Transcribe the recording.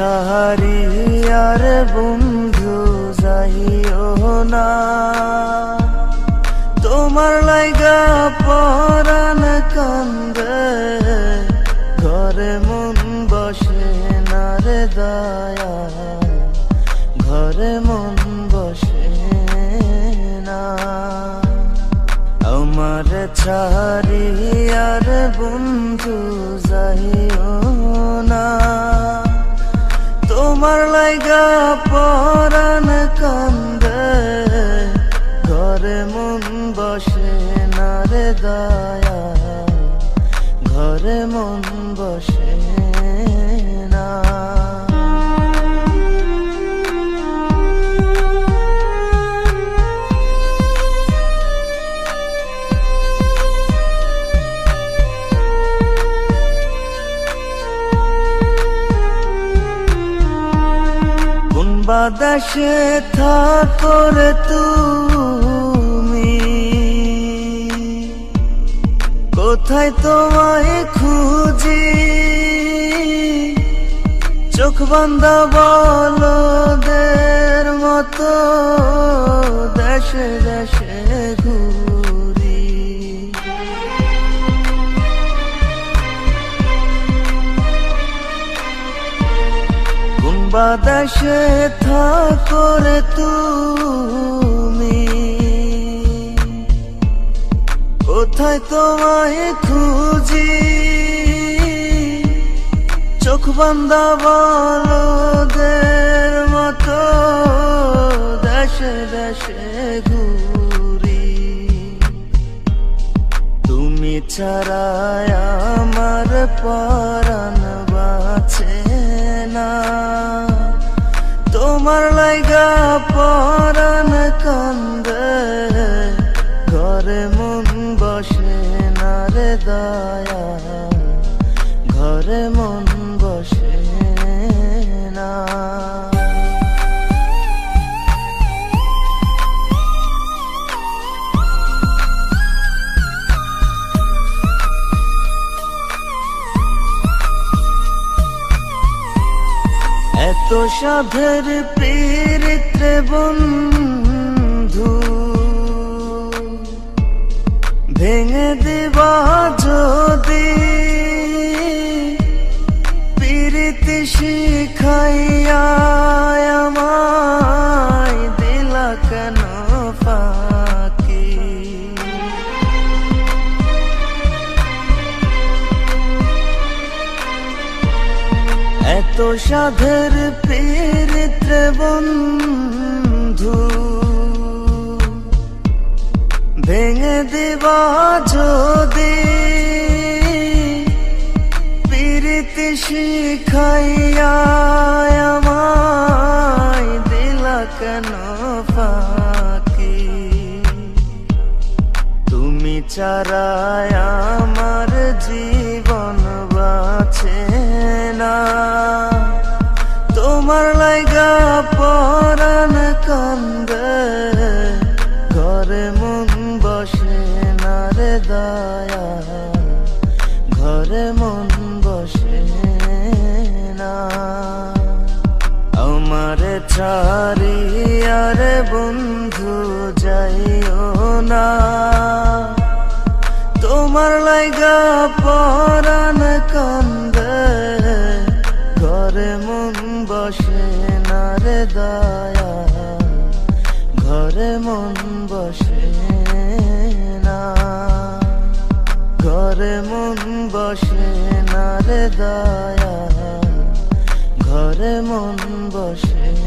আর বন্ধু যাইও না। তোমার লাইগা পরাণ কান্দে, ঘরে মন বসে না দয়া। ঘরে মন বসে না। আমার ছাড়ি আর বন্ধু যাইও না। তোমার লাইগা পরাণ কান্দে। ঘরে মন বসে না রে দয়া। ঘরে মন বসে বাদাসে থাকর তুমি। কোথায় তোমায় খুঁজি? চোখ বান্ধা বলদের মতো দেশে দেশে ঘুরি। কোন বাদাসে থাকর তুমি। কোথায় তোমায় খুঁজি? চোখ বান্ধা বলদের মতো দেশে দেশে ঘুরি। তুমি ছাড়ায় আমার পরাণ না। তোমার লাইগা পরান কান্দে ঘরে মন বসে না রে দয়া। ঘরে মন এত সাধের পীড়িত্রে বন্ধু। ভেঙে দিবা যদি পীড়িতি শিখাইয়া এত সাধের পীড়িত্র বন্ধু ভেঙে দিবা যদি পীড়িতি শিখাইয়া আমায় দিলা কেন ফাঁকি তুমি চারায় আমার ছাড়ি আর বন্ধু যাইও না। তোমার লাইগা পরাণ কান্দে, ঘরে মন বসে না রে দয়া। ঘরে মন বসে না। ঘরে মন বসে না রে দয়া। ঘরে মন বসে।